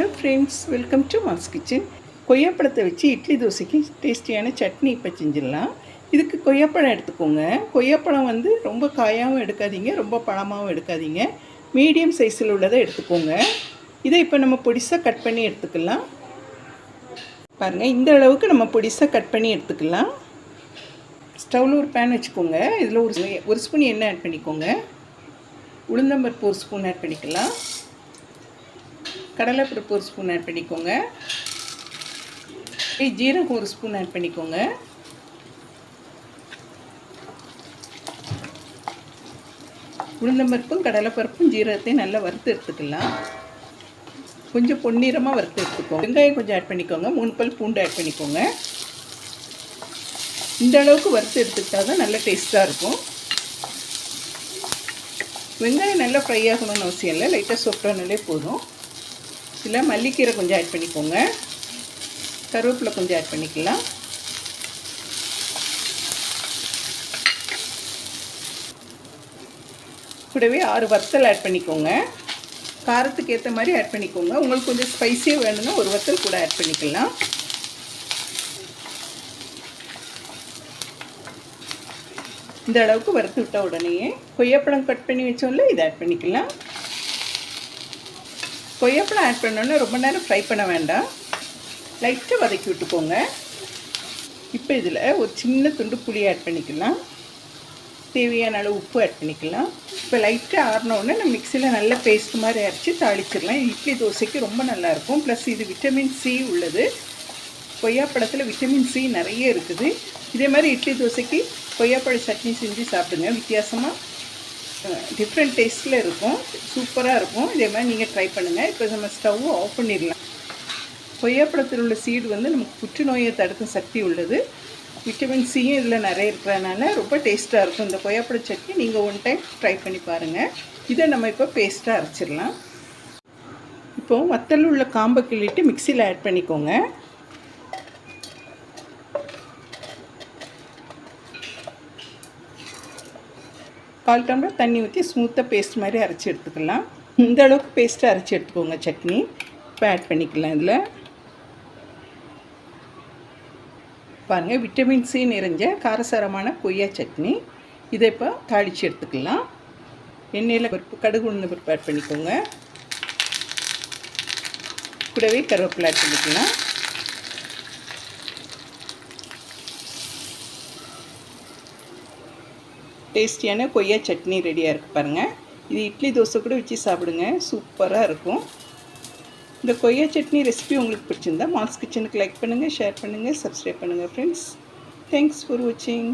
Hello friends welcome to Mass Kitchen கொய்யாப்பழத்தை வச்சு இட்லி தோசைக்கு டேஸ்டியான சட்னி இப்போ செஞ்சிடலாம். இதுக்கு கொய்யாப்பழம் எடுத்துக்கோங்க. கொய்யாப்பழம் வந்து ரொம்ப காயாகவும் எடுக்காதீங்க ரொம்ப பழமாகவும் எடுக்காதீங்க. மீடியம் சைஸில் உள்ளதை எடுத்துக்கோங்க. இதை இப்போ நம்ம பொடிசாக கட் பண்ணி எடுத்துக்கலாம். பாருங்கள் இந்த அளவுக்கு நம்ம பொடிசாக கட் பண்ணி எடுத்துக்கலாம். ஸ்டவ்வில் ஒரு பேன் வச்சுக்கோங்க. இதில் ஒரு ஒரு ஸ்பூன் எண்ணெய் ஆட் பண்ணிக்கோங்க. உளுந்தம்பருப்பு ஒரு ஸ்பூன் ஆட் பண்ணிக்கலாம். கடலைப்பருப்பு ஒரு ஸ்பூன் ஆட் பண்ணிக்கோங்க. ஜீரகம் ஒரு ஸ்பூன் ஆட் பண்ணிக்கோங்க. உளுந்தம்பருப்பும் கடலைப்பருப்பும் ஜீரகத்தையும் நல்லா வறுத்து எடுத்துக்கலாம். கொஞ்சம் பொன்னிறமாக வறுத்து எடுத்துக்கோங்க. வெங்காயம் கொஞ்சம் ஆட் பண்ணிக்கோங்க. மூணு பல் பூண்டு ஆட் பண்ணிக்கோங்க. இந்த அளவுக்கு வறுத்து எடுத்துக்கிட்டால் தான் நல்ல டேஸ்ட்டாக இருக்கும். வெங்காயம் நல்லா ஃப்ரை ஆகணும்னு அவசியம் இல்லை. லைட்டாக சாஃப்டானாலே போதும். இதில் மல்லிக்கீரை கொஞ்சம் ஆட் பண்ணிக்கோங்க. கருவேப்பிலை கொஞ்சம் ஆட் பண்ணிக்கலாம். கூடவே ஆறு வத்தல் ஆட் பண்ணிக்கோங்க. காரத்துக்கு ஏற்ற மாதிரி ஆட் பண்ணிக்கோங்க. உங்களுக்கு கொஞ்சம் ஸ்பைஸியாக வேணும்னா ஒரு வத்தல் கூட ஆட் பண்ணிக்கலாம். இந்த அளவுக்கு வறுத்து விட்ட உடனேயே கொய்யாப்பழம் கட் பண்ணி வச்சோம்ல இதை ஆட் பண்ணிக்கலாம். கொய்யாப்பழம் ஆட் பண்ணோன்னே ரொம்ப நேரம் ஃப்ரை பண்ண வேண்டாம். லைட்டாக வதக்கி விட்டுக்கோங்க. இப்போ இதில் ஒரு சின்ன துண்டு புளி ஆட் பண்ணிக்கலாம். தேவையான அளவு உப்பு ஆட் பண்ணிக்கலாம். இப்போ லைட்டாக ஆறினோடனே நம்ம மிக்சியில் நல்ல பேஸ்ட் மாதிரி அரைச்சி தாளிச்சிடலாம். இட்லி தோசைக்கு ரொம்ப நல்லாயிருக்கும். ப்ளஸ் இது விட்டமின் சி உள்ளது. கொய்யாப்பழத்தில் விட்டமின் சி நிறைய இருக்குது. இதே மாதிரி இட்லி தோசைக்கு கொய்யாப்பழ சட்னி செஞ்சு சாப்பிடுங்க. வித்தியாசமாக டிஃப்ரெண்ட் டேஸ்ட்டில் இருக்கும். சூப்பராக இருக்கும். இதே மாதிரி நீங்கள் ட்ரை பண்ணுங்கள் இப்போ நம்ம ஸ்டவ் ஆஃப் பண்ணிடலாம். கொய்யாப்பழத்தில் உள்ள சீடு வந்து நமக்கு புற்றுநோயை தடுக்கும் சக்தி உள்ளது. விட்டமின் சியும் இதில் நிறைய இருக்கிறதுனால ரொம்ப டேஸ்ட்டாக இருக்கும். இந்த கொய்யாப்பழ சட்னி நீங்கள் ஒன் டைம் ட்ரை பண்ணி பாருங்கள் இதை நம்ம இப்போ பேஸ்ட்டாக அரைச்சிடலாம். இப்போது வத்தல் உள்ள காம்பை கிள்ளிட்டு மிக்சியில் ஆட் பண்ணிக்கோங்க. கால் டம்ளர் தண்ணி ஊற்றி ஸ்மூத்தாக பேஸ்ட் மாதிரி அரைச்சி எடுத்துக்கலாம். இந்த அளவுக்கு பேஸ்ட்டை அரைச்சி எடுத்துக்கோங்க சட்னி. இப்போ ஆட் பண்ணிக்கலாம் இதில். பாருங்கள் விட்டமின் சி நிறைஞ்ச காரசாரமான கொய்யா சட்னி. இதை இப்போ தாளித்து எடுத்துக்கலாம். எண்ணெயில் பருப்பு கடுகு உளுந்த பருப்பு ஆட் பண்ணிக்கோங்க. கூடவே கருவேப்பிலை ஆட் பண்ணிக்கலாம். டேஸ்டியான கொய்யா சட்னி ரெடியாக இருக்குது பாருங்கள் இது இட்லி தோசை கூட வச்சு சாப்பிடுங்க. சூப்பராக இருக்கும். இந்த கொய்யா சட்னி ரெசிபி உங்களுக்கு பிடிச்சிருந்தா மாஸ் கிச்சனுக்கு லைக் பண்ணுங்கள் ஷேர் பண்ணுங்கள் சப்ஸ்கிரைப் பண்ணுங்கள் ஃப்ரெண்ட்ஸ் தேங்க்ஸ் ஃபார் வாட்சிங்